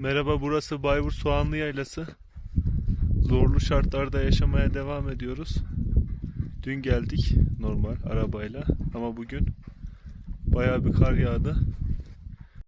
Merhaba burası Bayburt Soğanlı Yaylası. Zorlu şartlarda yaşamaya devam ediyoruz. Dün geldik normal arabayla ama bugün bayağı bir kar yağdı.